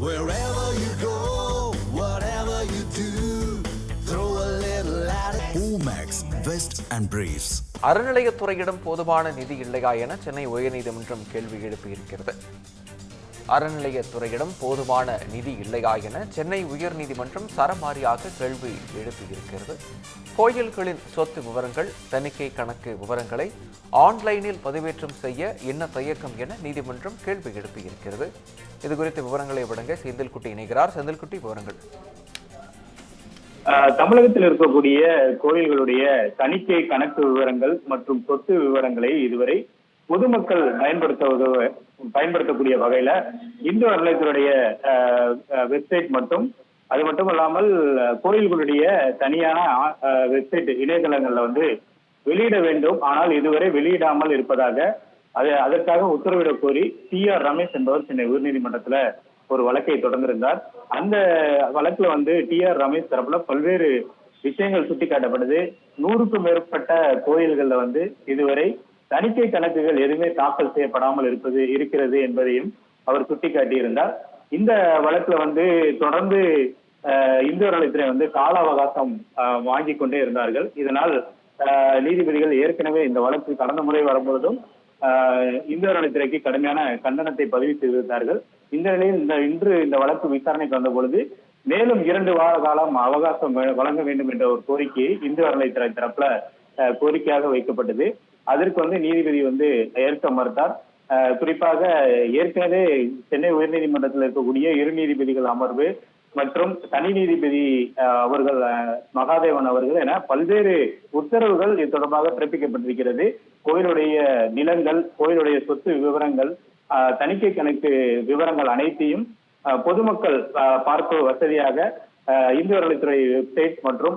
Wherever you go, whatever you do, throw a little at it. Omax, Vest and Briefs. அறநிலையத்துறையிடம் போதுமான நிதி இல்லையா என சென்னை உயர்நீதிமன்றம் கேள்வி எழுப்பியிருக்கிறது அறநிலையத்துறையிடம் போதுமான நிதி இல்லையா என சென்னை உயர்நீதிமன்றம் சரமாரியாக கேள்வி எழுப்பியிருக்கிறது. கோயில்களின் சொத்து விவரங்கள் தணிக்கை கணக்கு விவரங்களை ஆன்லைனில் பதிவேற்றம் செய்ய என்ன தயக்கம் என நீதிமன்றம் கேள்வி எழுப்பியிருக்கிறது. இது குறித்த விவரங்களை வழங்க செந்தில்குட்டி இணைகிறார். செந்தில்குட்டி விவரங்கள். தமிழகத்தில் இருக்கக்கூடிய கோயில்களுடைய தணிக்கை கணக்கு விவரங்கள் மற்றும் சொத்து விவரங்களை இதுவரை பொதுமக்கள் பயன்படுத்த உதவ பயன்படுத்தக்கூடிய வகையில இந்து அறநிலையத்துடைய வெப்சைட் மட்டும் அது மட்டும் இல்லாமல் கோயில்களுடைய தனியான வெப்சைட் இணையதளங்கள்ல வந்து வெளியிட வேண்டும். ஆனால் இதுவரை வெளியிடாமல் இருப்பதாக அது அதற்காக உத்தரவிட கோரி சி ஆர் ரமேஷ் என்பவர் சென்னை உயர்நீதிமன்றத்துல ஒரு வழக்கை தொடர்ந்திருந்தார். அந்த வழக்குல வந்து டி ஆர் ரமேஷ் தரப்புல பல்வேறு விஷயங்கள் சுட்டிக்காட்டப்படுது. நூறுக்கும் மேற்பட்ட கோயில்கள்ல வந்து இதுவரை தணிக்கை கணக்குகள் எதுவுமே தாக்கல் செய்யப்படாமல் இருப்பது இருக்கிறது என்பதையும் அவர் சுட்டிக்காட்டியிருந்தார். இந்த வழக்குல வந்து தொடர்ந்து அஹ், இந்து அறநிலையத்துறை வந்து கால அவகாசம் வாங்கி வாங்கிக் கொண்டே இருந்தார்கள். இதனால் நீதிபதிகள் ஏற்கனவே இந்த வழக்கு கடந்த முறை வரும்பொழுதும் இந்து அறநிலையத்துறைக்கு கடுமையான கண்டனத்தை பதிவு செய்திருந்தார்கள். இந்த நிலையில் இந்த இன்று இந்த வழக்கு விசாரணைக்கு வந்த பொழுது மேலும் இரண்டு வார காலம் அவகாசம் வழங்க வேண்டும் என்ற ஒரு கோரிக்கையை இந்து அறநிலைத்துறை தரப்புல கோரிக்கையாக வைக்கப்பட்டது. அதற்கு வந்து நீதிபதி வந்து ஏற்க மறுத்தார். குறிப்பாக ஏற்கனவே சென்னை உயர்நீதிமன்றத்தில் இருக்கக்கூடிய இரு நீதிபதிகள் அமர்வு மற்றும் தனி நீதிபதி அவர்கள் மகாதேவன் அவர்கள் என பல்வேறு உத்தரவுகள் இது தொடர்பாக பிறப்பிக்கப்பட்டிருக்கிறது. கோயிலுடைய நிலங்கள் கோயிலுடைய சொத்து விவரங்கள் ஆஹ் தணிக்கை கணக்கு விவரங்கள் அனைத்தையும் பொதுமக்கள் பார்க்க வசதியாக இந்து அறநிலைத்துறை வெப்சைட் மற்றும்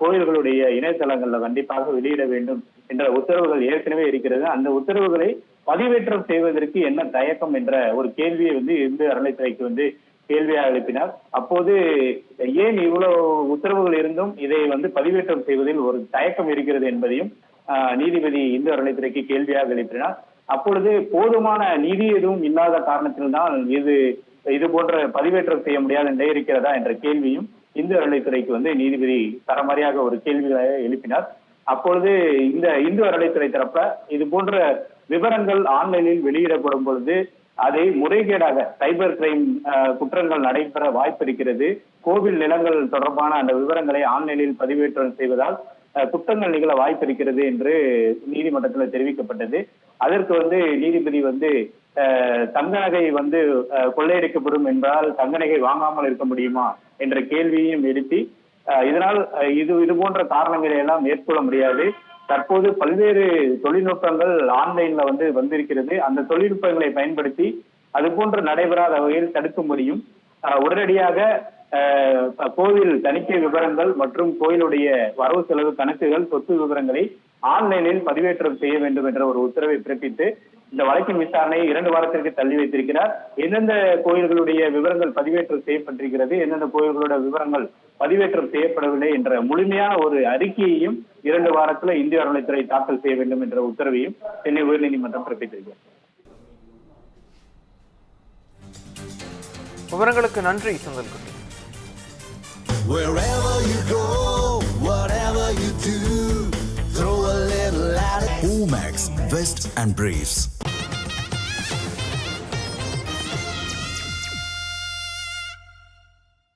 கோயில்களுடைய இணையதளங்கள்ல கண்டிப்பாக வெளியிட வேண்டும் என்ற உத்தரவுகள் ஏற்கனவே இருக்கிறது. அந்த உத்தரவுகளை பதிவேற்றம் செய்வதற்கு என்ன தயக்கம் என்ற ஒரு கேள்வியை வந்து இந்து அறநிலைத்துறைக்கு வந்து கேள்வியாக எழுப்பினார். அப்போது ஏன் இவ்வளவு உத்தரவுகள் இருந்தும் இதை வந்து பதிவேற்றம் செய்வதில் ஒரு தயக்கம் இருக்கிறது என்பதையும் ஆஹ், நீதிபதி இந்து அறநிலைத்துறைக்கு கேள்வியாக எழுப்பினார். அப்பொழுது போதுமான நிதி எதுவும் இல்லாத காரணத்தில்தான் இது இது போன்ற பதிவேற்றம் செய்ய முடியாத நிலை இருக்கிறதா என்ற கேள்வியும் இந்து அறநிலைத்துறைக்கு வந்து நீதிபதி தரமறையாக ஒரு கேள்விகளை எழுப்பினார். அப்பொழுது இந்த இந்து அறநிலைத்துறை தரப்ப இது போன்ற விவரங்கள் ஆன்லைனில் வெளியிடப்படும் பொழுது அதை முறைகேடாக சைபர் கிரைம் குற்றங்கள் நடைபெற வாய்ப்பு இருக்கிறது. கோவில் நிலங்கள் தொடர்பான அந்த விவரங்களை ஆன்லைனில் பதிவேற்றம் செய்வதால் அஹ், குற்றங்கள் நிகழ வாய்ப்பு இருக்கிறது என்று நீதிமன்றத்தில் தெரிவிக்கப்பட்டது. அதற்கு வந்து நீதிபதி வந்து தங்க நகை வந்து கொள்ளையடிக்கப்படும் என்றால் தங்க நகை வாங்காமல் இருக்க முடியுமா என்ற கேள்வியையும் எழுப்பி அஹ், இதனால் இது இது போன்ற காரணங்களை எல்லாம் மேற்கொள்ள முடியாது. தற்போது பல்வேறு தொழில்நுட்பங்கள் ஆன்லைன்ல வந்து வந்திருக்கிறது. அந்த தொழில்நுட்பங்களை பயன்படுத்தி அது போன்று நடைபெறாத வகையில் தடுக்க முடியும். அஹ், உடனடியாக அஹ், கோவில் தணிக்கை விவரங்கள் மற்றும் கோயிலுடைய வரவு செலவு கணக்குகள் சொத்து விவரங்களை ஆன்லைனில் பதிவேற்றம் செய்ய வேண்டும் என்ற ஒரு உத்தரவை பிறப்பித்து இந்த வழக்கின் விசாரணையை இரண்டு வாரத்திற்கு தள்ளி வைத்திருக்கிறார். எந்தெந்த கோயில்களுடைய விவரங்கள் பதிவேற்றம் செய்யப்பட்டிருக்கிறது எந்தெந்த கோயில்களோட விவரங்கள் பதிவேற்றம் செய்யப்படவில்லை என்ற முழுமையான ஒரு அறிக்கையையும் இரண்டு வாரத்துல இந்திய அறநிலைத்துறை தாக்கல் செய்ய வேண்டும் என்ற உத்தரவையும் சென்னை உயர்நீதிமன்றம் பிறப்பித்திருக்கிறது. விவரங்களுக்கு நன்றி செந்தில்குட்டி Wherever Vest and Briefs.